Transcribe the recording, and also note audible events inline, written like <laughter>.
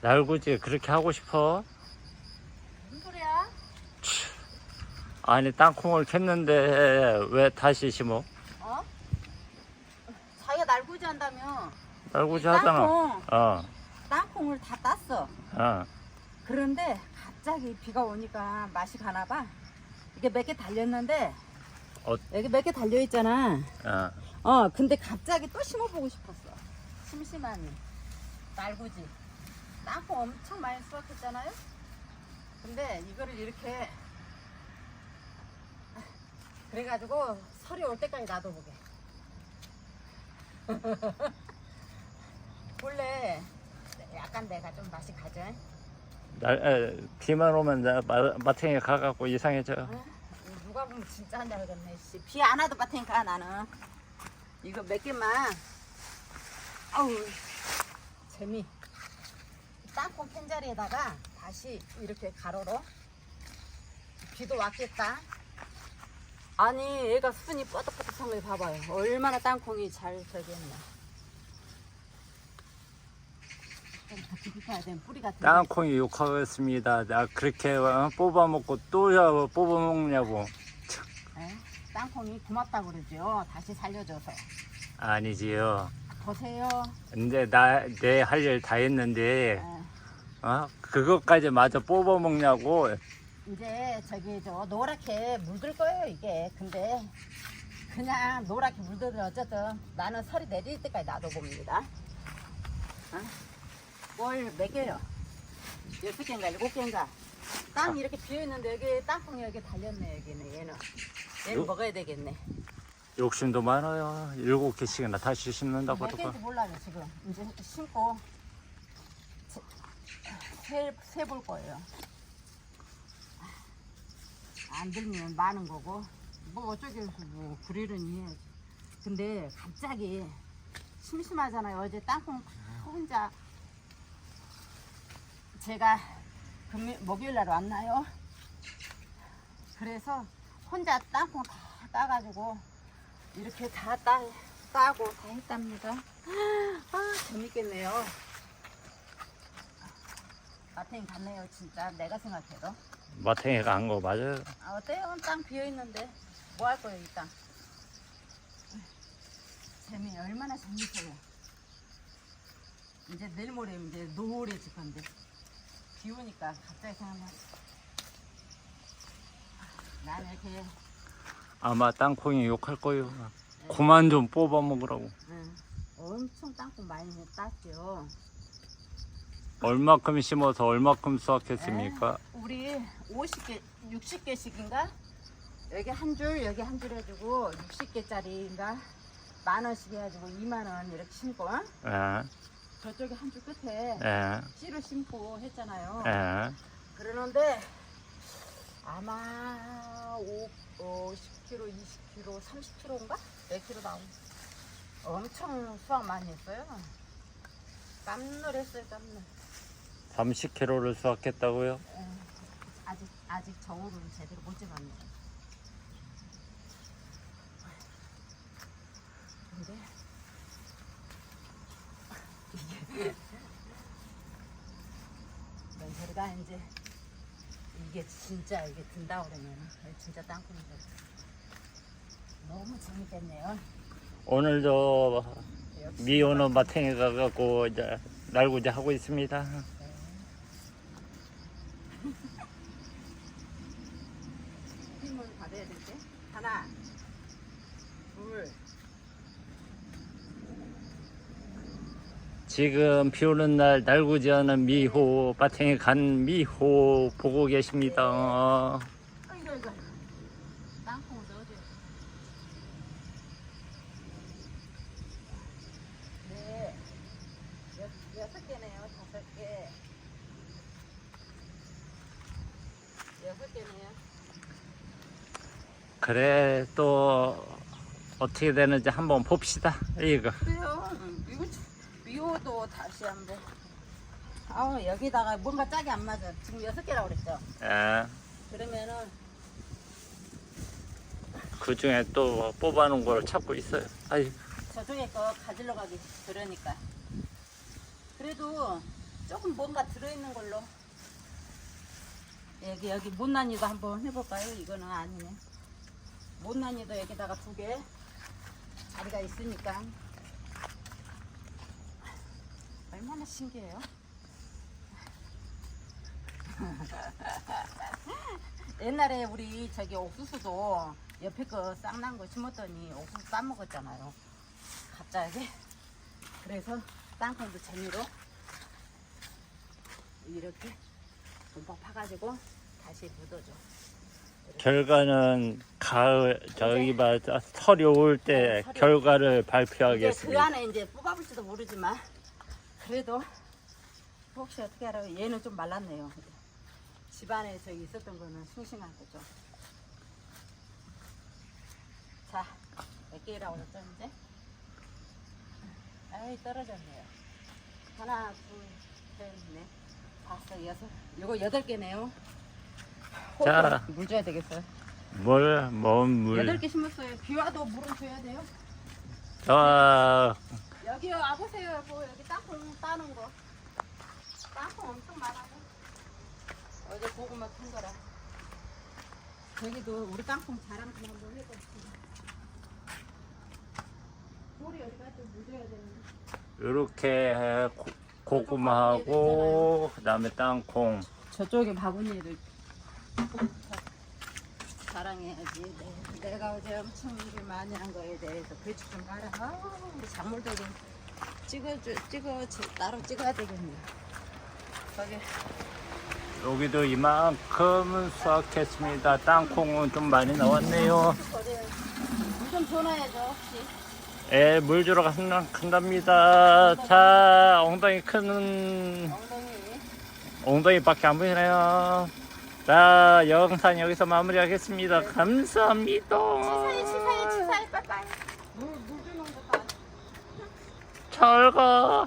날구지 그렇게 하고 싶어? 무슨 소리야? 아니 땅콩을 캤는데 왜 다시 심어? 어? 자기가 날구지 한다며. 날구지 하잖아. 땅콩, 어, 땅콩을 다 땄어. 어. 그런데 갑자기 비가 오니까 맛이 가나 봐. 이게 몇 개 달렸는데 어. 여기 몇 개 달려 있잖아. 어. 어, 근데 갑자기 또 심어보고 싶었어. 심심하니. 날구지. 땅콩 엄청 많이 수확했잖아요? 근데 이거를 이렇게. <laughs> 그래가지고 설이 올 때까지 놔둬보게. <laughs> 원래 약간 내가 좀 맛이 가져. 날, 에, 비만 오면 나 마, 마탱이 가갖고 이상해져. 어? 누가 보면 진짜 알겠네. 씨. 비안 와도 마테니까 나는. 이거 몇 개만. 아우 재미. 땅콩 캔자리에다가 다시 이렇게 가로로. 비도 왔겠다. 아니 얘가 순이 뻐덕뻐덕한 거 봐봐요. 얼마나 땅콩이 잘 같은 거. 땅콩이 욕하겠습니다. 나 그렇게 어, 뽑아 먹고 또 뽑아 먹냐고. 에? 땅콩이 고맙다 그러죠. 다시 살려줘서. 아니지요. 보세요. 근데 나 내 할 일 다 했는데 에. 어? 그것까지 마저 뽑아 먹냐고. 이제 저기 저 노랗게 물들 거예요 이게 근데 그냥 노랗게 물들면 어쨌든 나는 설이 내릴 때까지 놔둬 봅니다 어? 뭘몇 개요? 여섯 개인가 일곱 개인가 땅 이렇게 비어 있는데 여기 땅콩이 여기 달렸네 여기는 얘는 얘는 요? 먹어야 되겠네 욕심도 많아요. 일곱 개씩이나 다시 심는다고 몇 그러고. 개인지 몰라요 지금 이제 심고 세볼 거예요. 안 들면 많은 거고. 뭐 어쩌겠어 뭐 그러려니 해야지. 근데 갑자기 심심하잖아요. 어제 땅콩 혼자 제가 금요, 목요일 날 왔나요? 그래서 혼자 땅콩 다 따가지고 이렇게 다 따, 따고 다 했답니다. 아 재밌겠네요 마탱이 갔네요 진짜 내가 생각해도 마탱이가 한 거 맞아요. 아, 어때요? 땅 비어 있는데 뭐 할 거예요, 이 땅? 재미 얼마나 재밌어요. 이제 내일 모레 이제 노을해질 건데 비 오니까 갑자기 생각나. 나는 이렇게 아마 땅콩이 욕할 거예요. 그만 좀 뽑아 먹으라고. 응, 엄청 땅콩 많이 땄죠. 얼마큼 심어서 얼마큼 수확했습니까? 우리 50개, 60개씩인가? 여기 한 줄, 여기 한 줄 해주고 60개짜리인가? 만 원씩 해가지고 2만 원 이렇게 심고 어? 예, 저쪽에 한 줄 끝에 예, 씨를 심고 했잖아요. 예. 그러는데 아마 5, 어, 10kg, 20kg, 30kg인가? 몇 킬로 나온? 엄청 수확 많이 했어요. 깜놀했어요, 깜놀. 30kg를 수확했다고요? 예, 아직 아직 저울을 제대로 못 재봤네. 근데 이게 <laughs> 연설이가 이제 이게 진짜 이게 든다 그러면 진짜 땅콩이 너무 재밌겠네요. 오늘 저 미오는 마탱이 가갖고 이제 날구지 하고 있습니다. 힘을 받아야 될 때? 하나, 둘, 지금 비 오는 날 날구지 하는 미호, 마탱이 간 미호 보고 계십니다. 아이고 넣어줘야 네. 여, 여섯 개네요 다섯 개. 여섯 개네요 그래 또 어떻게 되는지 한번 봅시다. 이거 그래요 미호도 다시 한번 아우 여기다가 뭔가 짝이 안 맞아 지금 여섯 개라고 그랬죠 예, 그러면은 그 중에 또 뽑아놓은 걸 찾고 있어요. 아이 저쪽에 거 가지러 가기 그러니까 그래도 조금 뭔가 들어있는 걸로. 여기 여기 못난이도 한번 해볼까요? 이거는 아니네. 못난이도 여기다가 두 개. 자리가 있으니까. 얼마나 신기해요. <laughs> 옛날에 우리 저기 옥수수도 옆에 거 쌍난 거 심었더니 옥수수 따먹었잖아요. 갑자기. 그래서 땅콩도 재미로 이렇게 듬뿍 파가지고 다시 묻어줘. 결과는 가을 저기 봐 설이 올때 어, 설이 결과를 이제 그 발표하겠습니다. 안에 이제 뽑아볼지도 모르지만 그래도 혹시 어떻게 알아요? 얘는 좀 말랐네요. 집안에 저 있었던 거는 싱싱한 거죠. 자, 몇 개라고 그랬죠 이제? 아이 떨어졌네요. 하나, 둘, 셋, 넷, 다섯, 여섯. 이거 여덟 개네요. 자. 물 줘야 되겠어요. 뭘, 뭔 여덟 물. 개 심었어요. 비 와도 물은 줘야 돼요. 저, 여기 와보세요 여보 여기 땅콩 따는 거 땅콩 엄청 많아요 어제 고구마 큰 거라 저기도 우리 땅콩 자랑 좀 한번 해봅시다 물이 어디 갔지 묻어야 되는데 요렇게 고, 고구마하고, 그 다음에 땅콩. 저쪽에 바구니를 자랑해야지 네. 내가 어제 엄청 일을 많이 한 거에 대해서 배추 좀 봐라 아, 우리 작물도 좀 찍어줘 찍어 따로 찍어야 되겠네 저기 여기도 이만큼 수확했습니다. 땅콩은 좀 많이 나왔네요. 물좀 줘놔야죠 혹시 예, 물 주러 간- 간답니다. 자, 엉덩이 큰, 엉덩이 엉덩이밖에 안 보이네요. 자, 영상 여기서 마무리하겠습니다. 감사합니다. 치사해 치사해 치사해 빠빠이 물물 주는 거 봐. 잘 가.